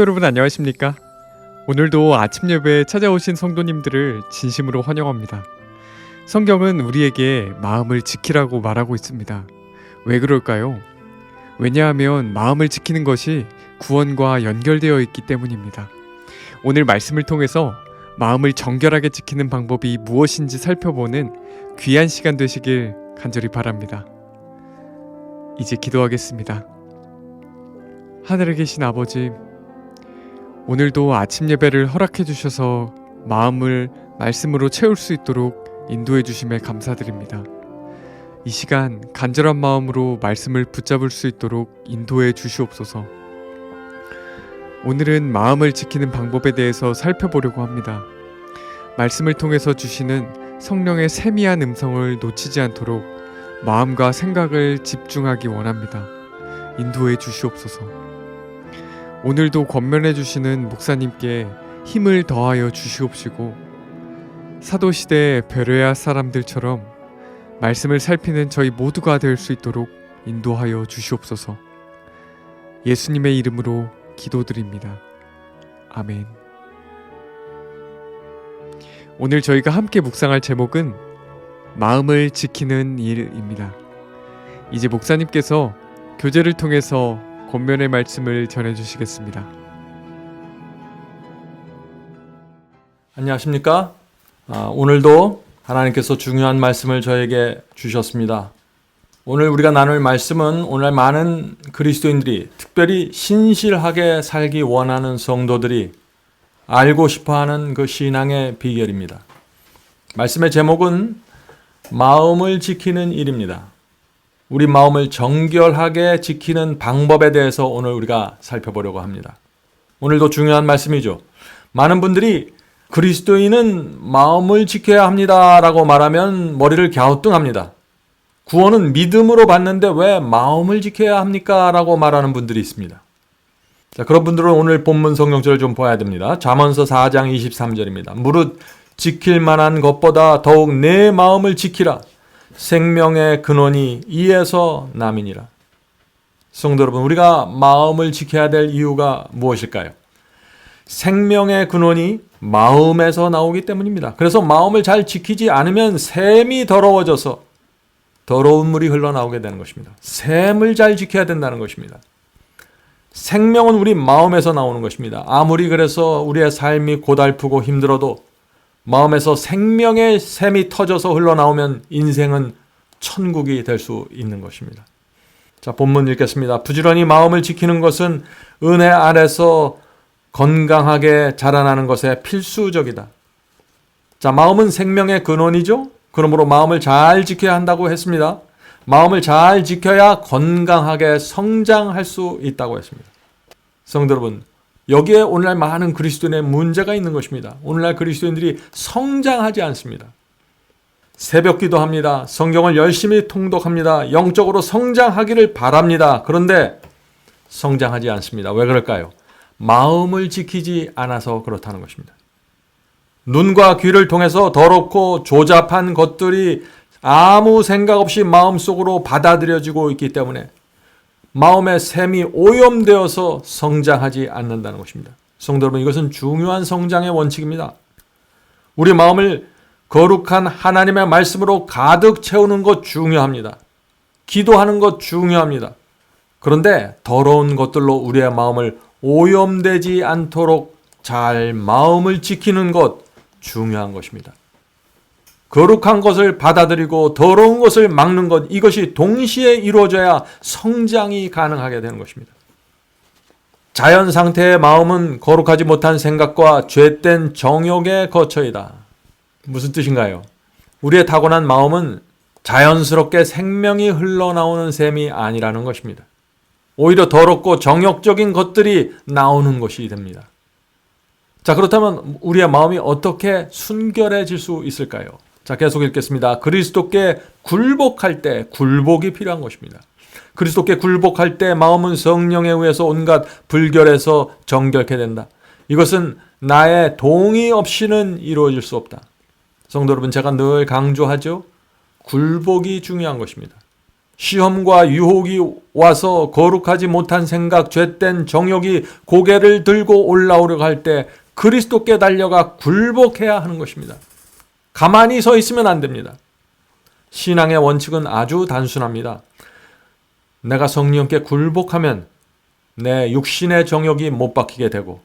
여러분 안녕하십니까? 오늘도 아침 예배에 찾아오신 성도님들을 진심으로 환영합니다. 성경은 우리에게 마음을 지키라고 말하고 있습니다. 왜 그럴까요? 왜냐하면 마음을 지키는 것이 구원과 연결되어 있기 때문입니다. 오늘 말씀을 통해서 마음을 정결하게 지키는 방법이 무엇인지 살펴보는 귀한 시간 되시길 간절히 바랍니다. 이제 기도하겠습니다. 하늘에 계신 아버지, 오늘도 아침 예배를 허락해 주셔서 마음을 말씀으로 채울 수 있도록 인도해 주심에 감사드립니다. 이 시간 간절한 마음으로 말씀을 붙잡을 수 있도록 인도해 주시옵소서. 오늘은 마음을 지키는 방법에 대해서 살펴보려고 합니다. 말씀을 통해서 주시는 성령의 세미한 음성을 놓치지 않도록 마음과 생각을 집중하기 원합니다. 인도해 주시옵소서. 오늘도 권면해 주시는 목사님께 힘을 더하여 주시옵시고 사도시대 베레아 사람들처럼 말씀을 살피는 저희 모두가 될 수 있도록 인도하여 주시옵소서. 예수님의 이름으로 기도드립니다. 아멘. 오늘 저희가 함께 묵상할 제목은 마음을 지키는 일입니다. 이제 목사님께서 교제를 통해서 권면의 말씀을 전해 주시겠습니다. 안녕하십니까? 아, 오늘도 하나님께서 중요한 말씀을 저에게 주셨습니다. 오늘 우리가 나눌 말씀은 오늘 많은 그리스도인들이 특별히 신실하게 살기 원하는 성도들이 알고 싶어 하는 그 신앙의 비결입니다. 말씀의 제목은 마음을 지키는 일입니다. 우리 마음을 정결하게 지키는 방법에 대해서 오늘 우리가 살펴보려고 합니다. 오늘도 중요한 말씀이죠. 많은 분들이 그리스도인은 마음을 지켜야 합니다 라고 말하면 머리를 갸우뚱합니다. 구원은 믿음으로 받는데 왜 마음을 지켜야 합니까? 라고 말하는 분들이 있습니다. 자, 그런 분들은 오늘 본문 성경절을 좀 봐야 됩니다. 잠언서 4장 23절입니다. 무릇 지킬 만한 것보다 더욱 내 마음을 지키라. 생명의 근원이 이에서 남이니라. 성도 여러분, 우리가 마음을 지켜야 될 이유가 무엇일까요? 생명의 근원이 마음에서 나오기 때문입니다. 그래서 마음을 잘 지키지 않으면 샘이 더러워져서 더러운 물이 흘러나오게 되는 것입니다. 샘을 잘 지켜야 된다는 것입니다. 생명은 우리 마음에서 나오는 것입니다. 아무리 그래서 우리의 삶이 고달프고 힘들어도 마음에서 생명의 샘이 터져서 흘러나오면 인생은 천국이 될 수 있는 것입니다. 자, 본문 읽겠습니다. 부지런히 마음을 지키는 것은 은혜 아래서 건강하게 자라나는 것에 필수적이다. 자, 마음은 생명의 근원이죠? 그러므로 마음을 잘 지켜야 한다고 했습니다. 마음을 잘 지켜야 건강하게 성장할 수 있다고 했습니다. 성도 여러분, 여기에 오늘날 많은 그리스도인의 문제가 있는 것입니다. 오늘날 그리스도인들이 성장하지 않습니다. 새벽 기도합니다. 성경을 열심히 통독합니다. 영적으로 성장하기를 바랍니다. 그런데 성장하지 않습니다. 왜 그럴까요? 마음을 지키지 않아서 그렇다는 것입니다. 눈과 귀를 통해서 더럽고 조잡한 것들이 아무 생각 없이 마음속으로 받아들여지고 있기 때문에 마음의 샘이 오염되어서 성장하지 않는다는 것입니다. 성도 여러분, 이것은 중요한 성장의 원칙입니다. 우리 마음을 거룩한 하나님의 말씀으로 가득 채우는 것 중요합니다. 기도하는 것 중요합니다. 그런데 더러운 것들로 우리의 마음을 오염되지 않도록 잘 마음을 지키는 것 중요한 것입니다. 거룩한 것을 받아들이고 더러운 것을 막는 것 이것이 동시에 이루어져야 성장이 가능하게 되는 것입니다. 자연 상태의 마음은 거룩하지 못한 생각과 죄된 정욕의 거처이다. 무슨 뜻인가요? 우리의 타고난 마음은 자연스럽게 생명이 흘러나오는 셈이 아니라는 것입니다. 오히려 더럽고 정욕적인 것들이 나오는 것이 됩니다. 자, 그렇다면 우리의 마음이 어떻게 순결해질 수 있을까요? 자, 계속 읽겠습니다. 그리스도께 굴복할 때 굴복이 필요한 것입니다. 그리스도께 굴복할 때 마음은 성령에 의해서 온갖 불결에서 정결케 된다. 이것은 나의 동의 없이는 이루어질 수 없다. 성도 여러분, 제가 늘 강조하죠. 굴복이 중요한 것입니다. 시험과 유혹이 와서 거룩하지 못한 생각, 죄된 정욕이 고개를 들고 올라오려고 할 때 그리스도께 달려가 굴복해야 하는 것입니다. 가만히 서 있으면 안 됩니다. 신앙의 원칙은 아주 단순합니다. 내가 성령께 굴복하면 내 육신의 정욕이 못 박히게 되고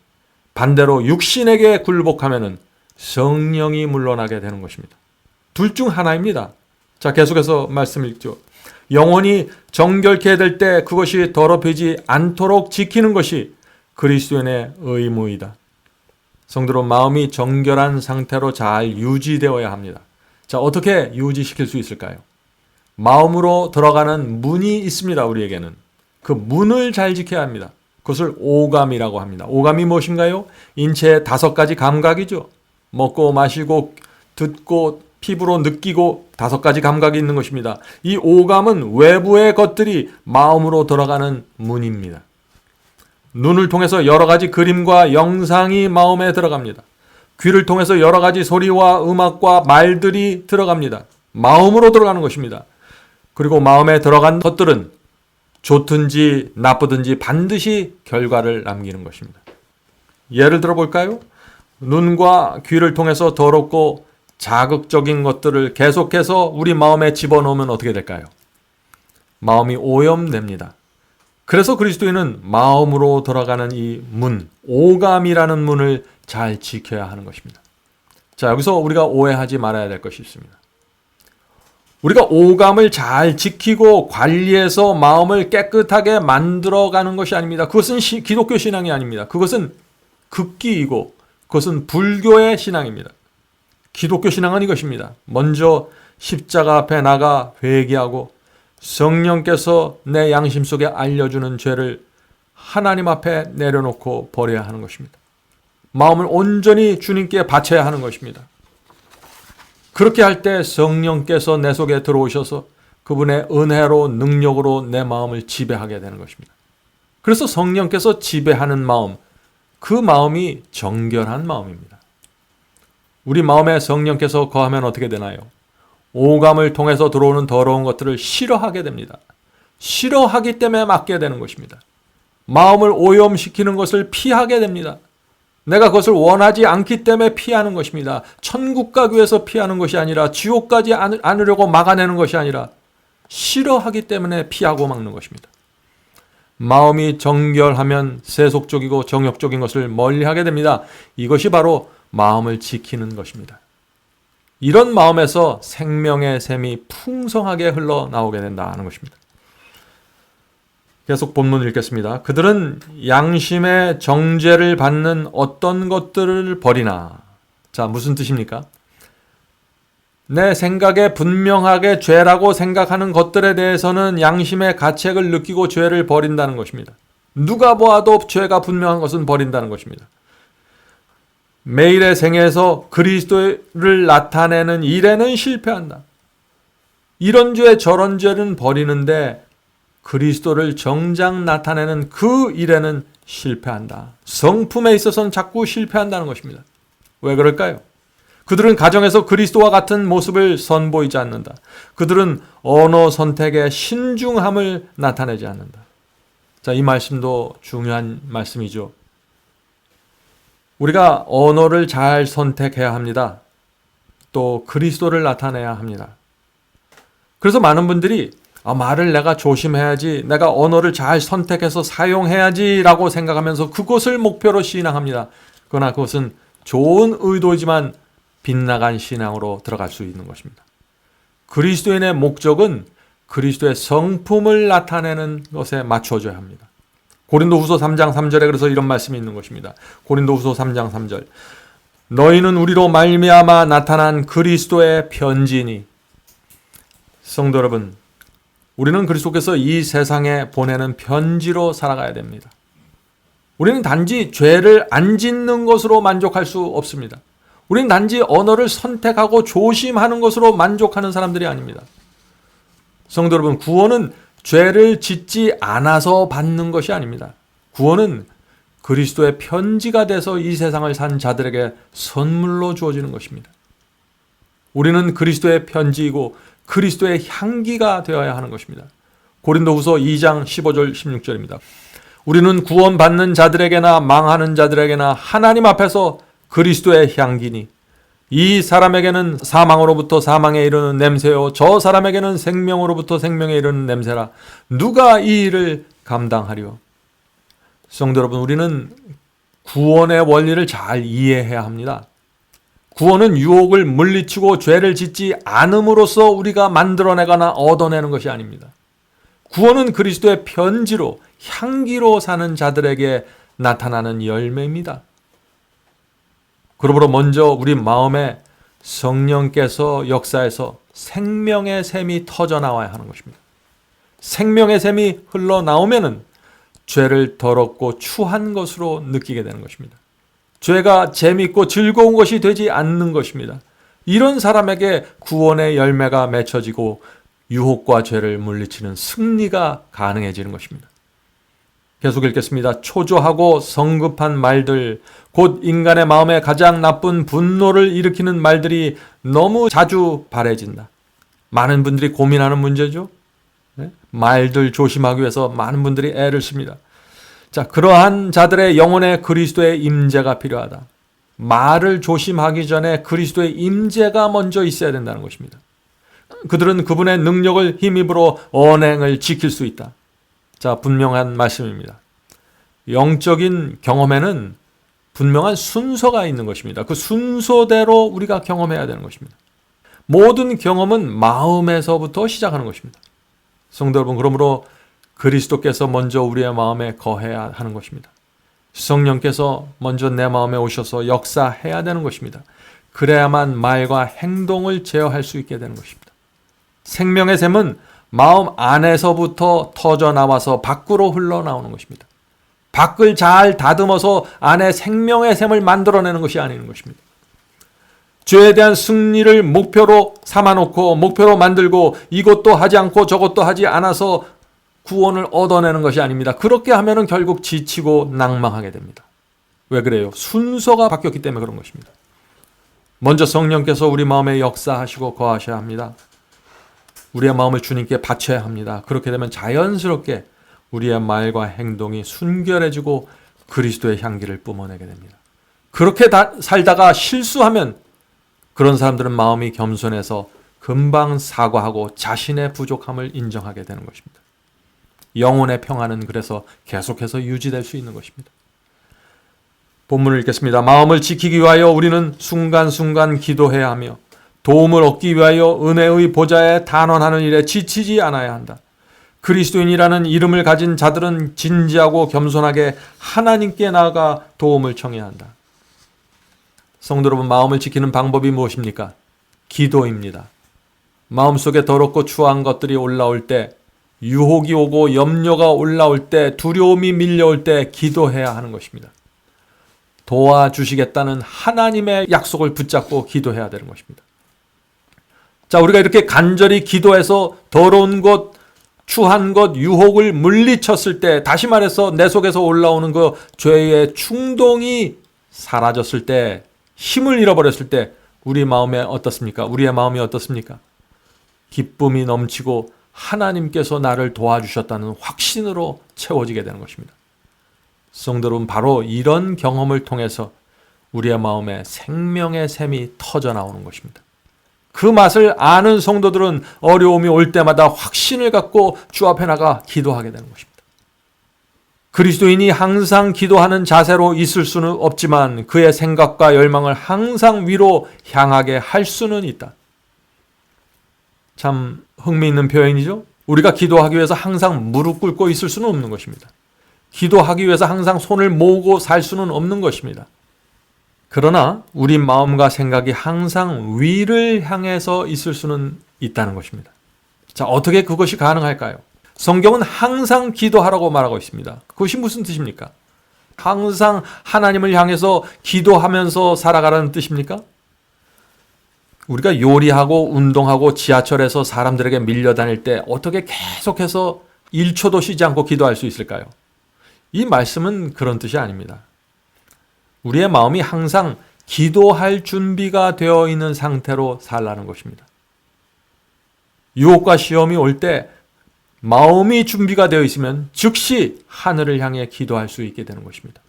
반대로 육신에게 굴복하면은 성령이 물러나게 되는 것입니다. 둘 중 하나입니다. 자, 계속해서 말씀 읽죠. 영혼이 정결케 될 때 그것이 더럽히지 않도록 지키는 것이 그리스도인의 의무이다. 성도로 마음이 정결한 상태로 잘 유지되어야 합니다. 자, 어떻게 유지시킬 수 있을까요? 마음으로 들어가는 문이 있습니다, 우리에게는. 그 문을 잘 지켜야 합니다. 그것을 오감이라고 합니다. 오감이 무엇인가요? 인체의 다섯 가지 감각이죠. 먹고 마시고 듣고 피부로 느끼고 다섯 가지 감각이 있는 것입니다. 이 오감은 외부의 것들이 마음으로 들어가는 문입니다. 눈을 통해서 여러 가지 그림과 영상이 마음에 들어갑니다. 귀를 통해서 여러 가지 소리와 음악과 말들이 들어갑니다. 마음으로 들어가는 것입니다. 그리고 마음에 들어간 것들은 좋든지 나쁘든지 반드시 결과를 남기는 것입니다. 예를 들어 볼까요? 눈과 귀를 통해서 더럽고 자극적인 것들을 계속해서 우리 마음에 집어넣으면 어떻게 될까요? 마음이 오염됩니다. 그래서 그리스도인은 마음으로 들어가는 이 문, 오감이라는 문을 잘 지켜야 하는 것입니다. 자, 여기서 우리가 오해하지 말아야 될 것이 있습니다. 우리가 오감을 잘 지키고 관리해서 마음을 깨끗하게 만들어 가는 것이 아닙니다. 그것은 시, 기독교 신앙이 아닙니다. 그것은 극기이고 그것은 불교의 신앙입니다. 기독교 신앙은 이것입니다. 먼저 십자가 앞에 나가 회개하고 성령께서 내 양심 속에 알려주는 죄를 하나님 앞에 내려놓고 버려야 하는 것입니다. 마음을 온전히 주님께 바쳐야 하는 것입니다. 그렇게 할 때 성령께서 내 속에 들어오셔서 그분의 은혜로 능력으로 내 마음을 지배하게 되는 것입니다. 그래서 성령께서 지배하는 마음, 그 마음이 정결한 마음입니다. 우리 마음에 성령께서 거하면 어떻게 되나요? 오감을 통해서 들어오는 더러운 것들을 싫어하게 됩니다. 싫어하기 때문에 맞게 되는 것입니다. 마음을 오염시키는 것을 피하게 됩니다. 내가 그것을 원하지 않기 때문에 피하는 것입니다. 천국 가기 위해서 피하는 것이 아니라 지옥 가지 않으려고 막아내는 것이 아니라 싫어하기 때문에 피하고 막는 것입니다. 마음이 정결하면 세속적이고 정욕적인 것을 멀리하게 됩니다. 이것이 바로 마음을 지키는 것입니다. 이런 마음에서 생명의 샘이 풍성하게 흘러나오게 된다는 것입니다. 계속 본문 읽겠습니다. 그들은 양심의 정죄를 받는 어떤 것들을 버리나. 자, 무슨 뜻입니까? 내 생각에 분명하게 죄라고 생각하는 것들에 대해서는 양심의 가책을 느끼고 죄를 버린다는 것입니다. 누가 보아도 죄가 분명한 것은 버린다는 것입니다. 매일의 생애에서 그리스도를 나타내는 일에는 실패한다. 이런 죄 저런 죄는 버리는데 그리스도를 정작 나타내는 그 일에는 실패한다. 성품에 있어서는 자꾸 실패한다는 것입니다. 왜 그럴까요? 그들은 가정에서 그리스도와 같은 모습을 선보이지 않는다. 그들은 언어 선택의 신중함을 나타내지 않는다. 자, 이 말씀도 중요한 말씀이죠. 우리가 언어를 잘 선택해야 합니다. 또 그리스도를 나타내야 합니다. 그래서 많은 분들이 아, 말을 내가 조심해야지, 내가 언어를 잘 선택해서 사용해야지라고 생각하면서 그것을 목표로 신앙합니다. 그러나 그것은 좋은 의도지만 빗나간 신앙으로 들어갈 수 있는 것입니다. 그리스도인의 목적은 그리스도의 성품을 나타내는 것에 맞춰져야 합니다. 고린도후서 3장 3절에 그래서 이런 말씀이 있는 것입니다. 고린도후서 3장 3절. 너희는 우리로 말미암아 나타난 그리스도의 편지니 성도 여러분 우리는 그리스도께서 이 세상에 보내는 편지로 살아가야 됩니다. 우리는 단지 죄를 안 짓는 것으로 만족할 수 없습니다. 우리는 단지 언어를 선택하고 조심하는 것으로 만족하는 사람들이 아닙니다. 성도 여러분, 구원은 죄를 짓지 않아서 받는 것이 아닙니다. 구원은 그리스도의 편지가 돼서 이 세상을 산 자들에게 선물로 주어지는 것입니다. 우리는 그리스도의 편지이고 그리스도의 향기가 되어야 하는 것입니다. 고린도후서 2장 15절 16절입니다. 우리는 구원받는 자들에게나 망하는 자들에게나 하나님 앞에서 그리스도의 향기니 이 사람에게는 사망으로부터 사망에 이르는 냄새요 저 사람에게는 생명으로부터 생명에 이르는 냄새라 누가 이 일을 감당하리요 성도 여러분 우리는 구원의 원리를 잘 이해해야 합니다. 구원은 유혹을 물리치고 죄를 짓지 않음으로써 우리가 만들어내거나 얻어내는 것이 아닙니다. 구원은 그리스도의 편지로 향기로 사는 자들에게 나타나는 열매입니다. 그러므로 먼저 우리 마음에 성령께서 역사에서 생명의 샘이 터져 나와야 하는 것입니다. 생명의 샘이 흘러나오면은 죄를 더럽고 추한 것으로 느끼게 되는 것입니다. 죄가 재밌고 즐거운 것이 되지 않는 것입니다. 이런 사람에게 구원의 열매가 맺혀지고 유혹과 죄를 물리치는 승리가 가능해지는 것입니다. 계속 읽겠습니다. 초조하고 성급한 말들, 곧 인간의 마음에 가장 나쁜 분노를 일으키는 말들이 너무 자주 발해진다. 많은 분들이 고민하는 문제죠. 네? 말들 조심하기 위해서 많은 분들이 애를 씁니다. 자, 그러한 자들의 영혼에 그리스도의 임재가 필요하다. 말을 조심하기 전에 그리스도의 임재가 먼저 있어야 된다는 것입니다. 그들은 그분의 능력을 힘입으로 언행을 지킬 수 있다. 자, 분명한 말씀입니다. 영적인 경험에는 분명한 순서가 있는 것입니다. 그 순서대로 우리가 경험해야 되는 것입니다. 모든 경험은 마음에서부터 시작하는 것입니다. 성도 여러분, 그러므로 그리스도께서 먼저 우리의 마음에 거해야 하는 것입니다. 성령께서 먼저 내 마음에 오셔서 역사해야 되는 것입니다. 그래야만 말과 행동을 제어할 수 있게 되는 것입니다. 생명의 샘은 마음 안에서부터 터져 나와서 밖으로 흘러나오는 것입니다. 밖을 잘 다듬어서 안에 생명의 샘을 만들어내는 것이 아닌 것입니다. 죄에 대한 승리를 목표로 삼아놓고 목표로 만들고 이것도 하지 않고 저것도 하지 않아서 구원을 얻어내는 것이 아닙니다. 그렇게 하면은 결국 지치고 낭망하게 됩니다. 왜 그래요? 순서가 바뀌었기 때문에 그런 것입니다. 먼저 성령께서 우리 마음에 역사하시고 거하셔야 합니다. 우리의 마음을 주님께 바쳐야 합니다. 그렇게 되면 자연스럽게 우리의 말과 행동이 순결해지고 그리스도의 향기를 뿜어내게 됩니다. 그렇게 다, 살다가 실수하면 그런 사람들은 마음이 겸손해서 금방 사과하고 자신의 부족함을 인정하게 되는 것입니다. 영혼의 평안은 그래서 계속해서 유지될 수 있는 것입니다. 본문을 읽겠습니다. 마음을 지키기 위하여 우리는 순간순간 기도해야 하며 도움을 얻기 위하여 은혜의 보좌에 단원하는 일에 지치지 않아야 한다. 그리스도인이라는 이름을 가진 자들은 진지하고 겸손하게 하나님께 나아가 도움을 청해야 한다. 성도 여러분, 마음을 지키는 방법이 무엇입니까? 기도입니다. 마음속에 더럽고 추한 것들이 올라올 때, 유혹이 오고 염려가 올라올 때, 두려움이 밀려올 때 기도해야 하는 것입니다. 도와주시겠다는 하나님의 약속을 붙잡고 기도해야 되는 것입니다. 자, 우리가 이렇게 간절히 기도해서 더러운 것, 추한 것, 유혹을 물리쳤을 때, 다시 말해서 내 속에서 올라오는 그 죄의 충동이 사라졌을 때, 힘을 잃어버렸을 때, 우리 마음에 어떻습니까? 우리의 마음이 어떻습니까? 기쁨이 넘치고 하나님께서 나를 도와주셨다는 확신으로 채워지게 되는 것입니다. 여러분, 바로 이런 경험을 통해서 우리의 마음에 생명의 샘이 터져 나오는 것입니다. 그 맛을 아는 성도들은 어려움이 올 때마다 확신을 갖고 주 앞에 나가 기도하게 되는 것입니다. 그리스도인이 항상 기도하는 자세로 있을 수는 없지만 그의 생각과 열망을 항상 위로 향하게 할 수는 있다. 참 흥미있는 표현이죠. 우리가 기도하기 위해서 항상 무릎 꿇고 있을 수는 없는 것입니다. 기도하기 위해서 항상 손을 모으고 살 수는 없는 것입니다. 그러나 우리 마음과 생각이 항상 위를 향해서 있을 수는 있다는 것입니다. 자, 어떻게 그것이 가능할까요? 성경은 항상 기도하라고 말하고 있습니다. 그것이 무슨 뜻입니까? 항상 하나님을 향해서 기도하면서 살아가라는 뜻입니까? 우리가 요리하고 운동하고 지하철에서 사람들에게 밀려다닐 때 어떻게 계속해서 1초도 쉬지 않고 기도할 수 있을까요? 이 말씀은 그런 뜻이 아닙니다. 우리의 마음이 항상 기도할 준비가 되어 있는 상태로 살라는 것입니다. 유혹과 시험이 올 때 마음이 준비가 되어 있으면 즉시 하늘을 향해 기도할 수 있게 되는 것입니다.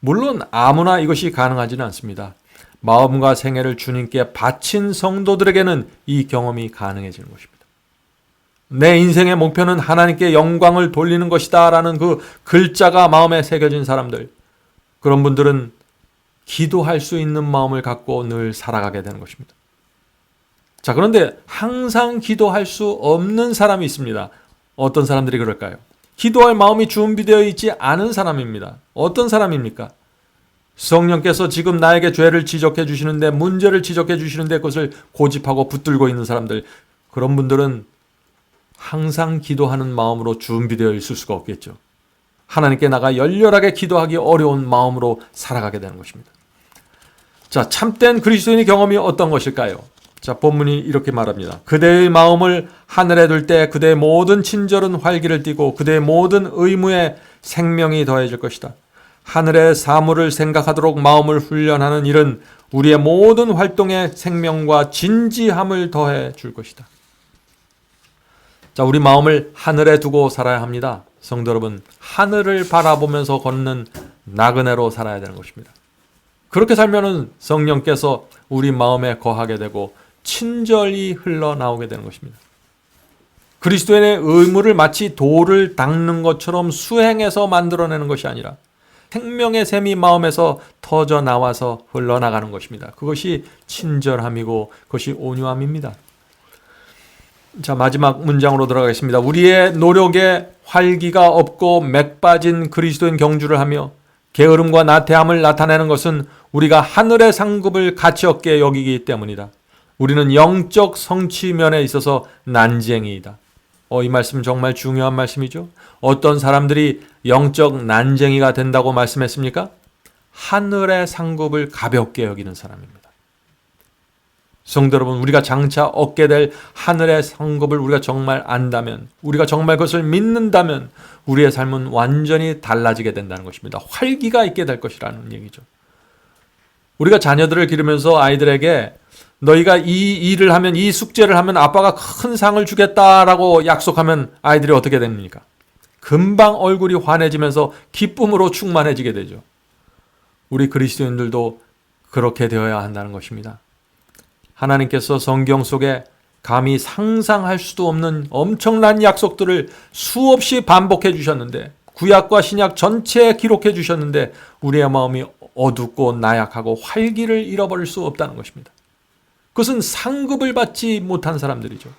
물론 아무나 이것이 가능하지는 않습니다. 마음과 생애를 주님께 바친 성도들에게는 이 경험이 가능해지는 것입니다. 내 인생의 목표는 하나님께 영광을 돌리는 것이다 라는 그 글자가 마음에 새겨진 사람들, 그런 분들은 기도할 수 있는 마음을 갖고 늘 살아가게 되는 것입니다. 자, 그런데 항상 기도할 수 없는 사람이 있습니다. 어떤 사람들이 그럴까요? 기도할 마음이 준비되어 있지 않은 사람입니다. 어떤 사람입니까? 성령께서 지금 나에게 죄를 지적해 주시는데 문제를 지적해 주시는데 그것을 고집하고 붙들고 있는 사람들 그런 분들은 항상 기도하는 마음으로 준비되어 있을 수가 없겠죠. 하나님께 나가 열렬하게 기도하기 어려운 마음으로 살아가게 되는 것입니다. 자, 참된 그리스도인의 경험이 어떤 것일까요? 자, 본문이 이렇게 말합니다. 그대의 마음을 하늘에 둘 때 그대의 모든 친절은 활기를 띠고 그대의 모든 의무에 생명이 더해질 것이다. 하늘의 사물을 생각하도록 마음을 훈련하는 일은 우리의 모든 활동에 생명과 진지함을 더해 줄 것이다. 자, 우리 마음을 하늘에 두고 살아야 합니다. 성도 여러분, 하늘을 바라보면서 걷는 나그네로 살아야 되는 것입니다. 그렇게 살면은 성령께서 우리 마음에 거하게 되고 친절히 흘러나오게 되는 것입니다. 그리스도인의 의무를 마치 돌을 닦는 것처럼 수행해서 만들어내는 것이 아니라 생명의 샘이 마음에서 터져 나와서 흘러나가는 것입니다. 그것이 친절함이고 그것이 온유함입니다. 자, 마지막 문장으로 들어가겠습니다. 우리의 노력에 활기가 없고 맥 빠진 그리스도인 경주를 하며 게으름과 나태함을 나타내는 것은 우리가 하늘의 상급을 가치 없게 여기기 때문이다. 우리는 영적 성취면에 있어서 난쟁이이다. 어, 이 말씀 정말 중요한 말씀이죠. 어떤 사람들이 영적 난쟁이가 된다고 말씀했습니까? 하늘의 상급을 가볍게 여기는 사람입니다. 성도 여러분, 우리가 장차 얻게 될 하늘의 상급을 우리가 정말 안다면, 우리가 정말 그것을 믿는다면, 우리의 삶은 완전히 달라지게 된다는 것입니다. 활기가 있게 될 것이라는 얘기죠. 우리가 자녀들을 기르면서 아이들에게 너희가 이 일을 하면, 이 숙제를 하면 아빠가 큰 상을 주겠다라고 약속하면 아이들이 어떻게 됩니까? 금방 얼굴이 환해지면서 기쁨으로 충만해지게 되죠. 우리 그리스도인들도 그렇게 되어야 한다는 것입니다. 하나님께서 성경 속에 감히 상상할 수도 없는 엄청난 약속들을 수없이 반복해 주셨는데 구약과 신약 전체에 기록해 주셨는데 우리의 마음이 어둡고 나약하고 활기를 잃어버릴 수 없다는 것입니다. 그것은 상급을 받지 못한 사람들이죠.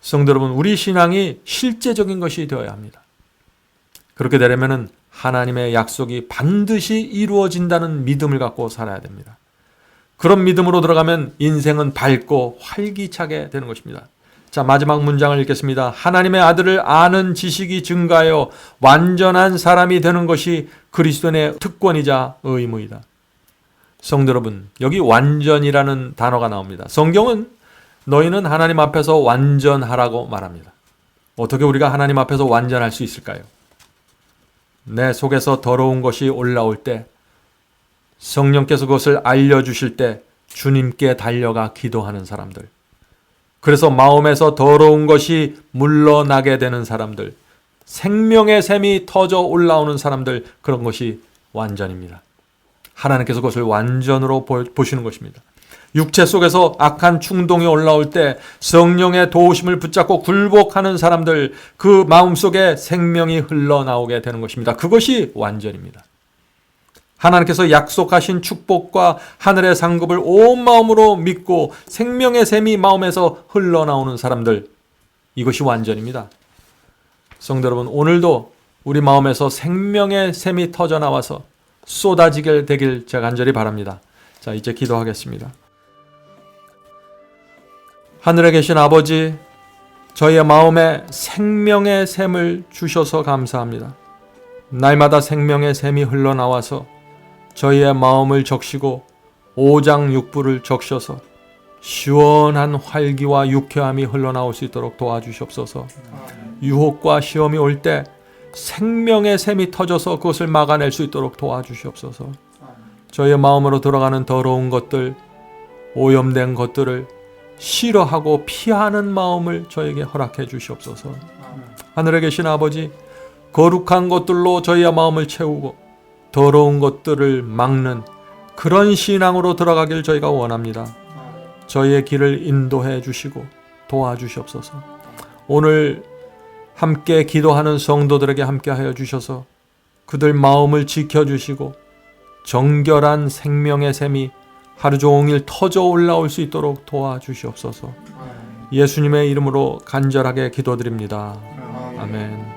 성도 여러분, 우리 신앙이 실제적인 것이 되어야 합니다. 그렇게 되려면 하나님의 약속이 반드시 이루어진다는 믿음을 갖고 살아야 됩니다. 그런 믿음으로 들어가면 인생은 밝고 활기차게 되는 것입니다. 자, 마지막 문장을 읽겠습니다. 하나님의 아들을 아는 지식이 증가하여 완전한 사람이 되는 것이 그리스도인의 특권이자 의무이다. 성도 여러분, 여기 완전이라는 단어가 나옵니다. 성경은 너희는 하나님 앞에서 완전하라고 말합니다. 어떻게 우리가 하나님 앞에서 완전할 수 있을까요? 내 속에서 더러운 것이 올라올 때 성령께서 그것을 알려주실 때 주님께 달려가 기도하는 사람들. 그래서 마음에서 더러운 것이 물러나게 되는 사람들. 생명의 샘이 터져 올라오는 사람들. 그런 것이 완전입니다. 하나님께서 그것을 완전으로 보시는 것입니다. 육체 속에서 악한 충동이 올라올 때 성령의 도우심을 붙잡고 굴복하는 사람들 그 마음 속에 생명이 흘러나오게 되는 것입니다. 그것이 완전입니다. 하나님께서 약속하신 축복과 하늘의 상급을 온 마음으로 믿고 생명의 샘이 마음에서 흘러나오는 사람들 이것이 완전입니다. 성도 여러분 오늘도 우리 마음에서 생명의 샘이 터져 나와서 쏟아지게 되길 제가 간절히 바랍니다. 자, 이제 기도하겠습니다. 하늘에 계신 아버지, 저희의 마음에 생명의 샘을 주셔서 감사합니다. 날마다 생명의 샘이 흘러나와서 저희의 마음을 적시고 오장육부를 적셔서 시원한 활기와 유쾌함이 흘러나올 수 있도록 도와주시옵소서. 유혹과 시험이 올 때 생명의 샘이 터져서 그것을 막아낼 수 있도록 도와주시옵소서. 저희의 마음으로 들어가는 더러운 것들, 오염된 것들을 싫어하고 피하는 마음을 저에게 허락해 주시옵소서. 하늘에 계신 아버지, 거룩한 것들로 저희의 마음을 채우고 더러운 것들을 막는 그런 신앙으로 들어가길 저희가 원합니다. 저희의 길을 인도해 주시고 도와주시옵소서. 오늘 함께 기도하는 성도들에게 함께 하여 주셔서 그들 마음을 지켜 주시고 정결한 생명의 샘이 하루 종일 터져 올라올 수 있도록 도와주시옵소서. 예수님의 이름으로 간절하게 기도드립니다. 아멘.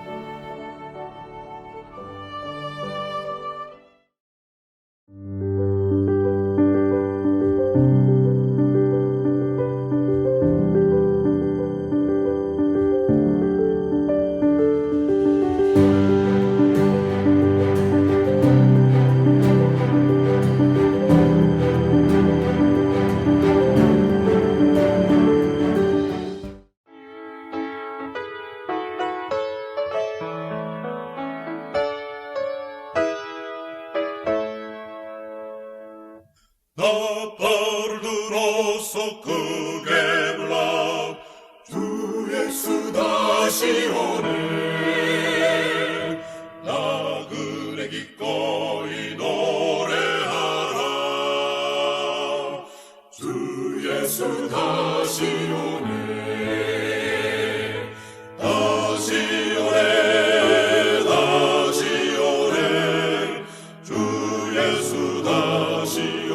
예수 다시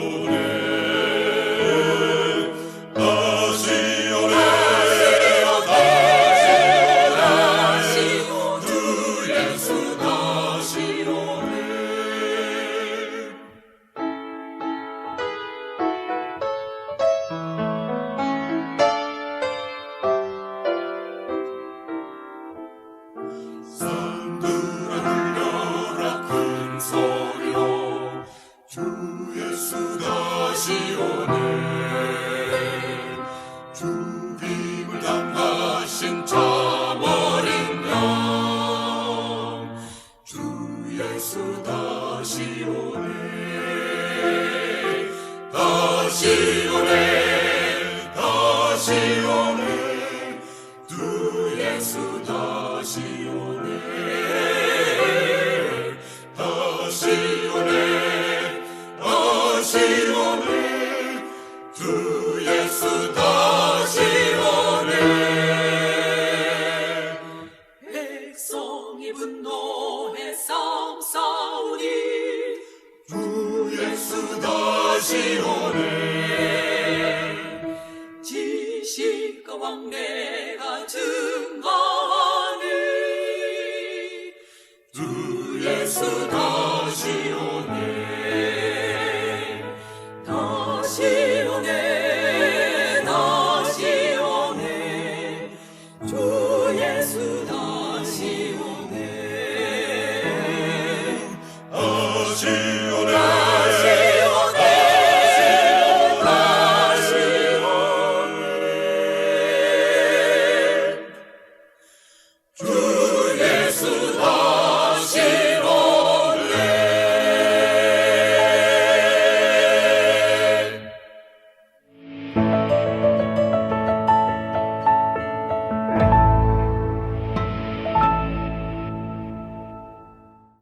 다시 오네. 다시 오네